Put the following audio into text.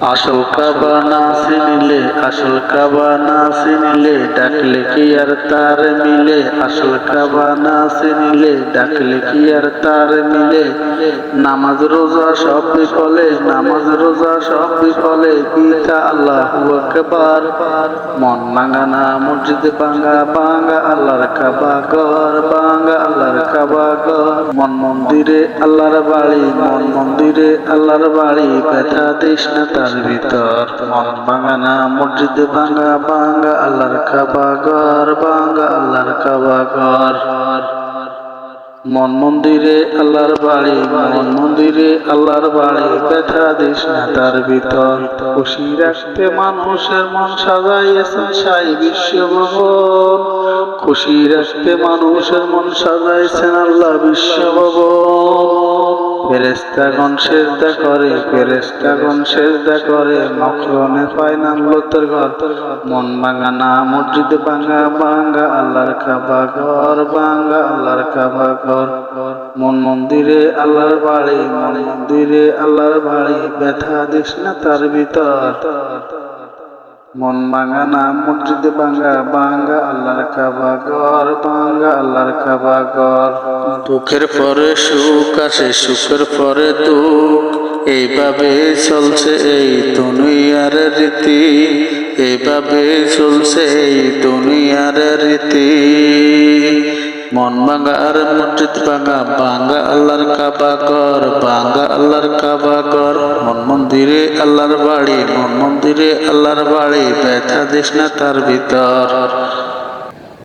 আসল কাবা না চিনিলে, আসল কাবা না চিনিলে, ডাকলে কি আর তার মিলে? আসল কাবা না চিনিলে, ডাকলে কি আর তার মিলে? নামাজ রোজা সব বিফলে, নামাজ রোজা সব বিফলে, পিতা আল্লাহ আকবার। মন ভাঙানা মসজিদ ভাঙ্গা ভাঙ্গা আল্লাহর কাবা ঘর ভাঙ্গা আল্লাহর কাবা ঘর। মন মন্দিরে আল্লাহর বাড়ি, মন মন্দিরে আল্লাহর বাড়ি, ব্যথা দিস না মন মন্দিরে আল্লাহর বাড়ি, মন মন্দিরে আল্লাহর বাড়ি ব্যথা দিস না তার ভিতর। খুশি রাখতে মানুষের মন সাজাইয়েছেন সাই বিশ্বভবন। খুশি রাখতে মানুষের মন সাজাইছেন আল্লাহ বিশ্বভবন। ফেরেস্তাগণ সেজদা করে ফেরেস্তাগণ সেজদা করে। মখরনে পায় না লতের ঘর। মন ভাঙা না, মসজিদ ভাঙা ভাঙা, আল্লাহর কাবা ঘর, ভাঙা, আল্লাহর কাবা ঘর। মন মন্দিরে আল্লাহর বাড়ি, মন মন্দিরে আল্লাহর বাড়ি। ব্যথা দিস না তার ভিতর। মন ভাঙা না, মসজিদ ভাঙা ভাঙা আল্লাহর কাবা ঘর ভাঙা আল্লাহর কাবা ঘর দুঃখের পরে সুখ আসে, সুখের পরে দুঃখ। এইভাবে চলছে এই দুনিয়ার রীতি, এইভাবে চলছে এই দুনিয়ার মন ভাঙা আর মসজিদ ভাঙা ভাঙা আল্লাহর কাবা ঘর, ভাঙা আল্লাহর কাবা ঘর। মন মন্দিরে আল্লাহর বাড়ি, মন মন্দিরে আল্লাহর বাড়ি, ব্যথা দিস না তার ভিতর।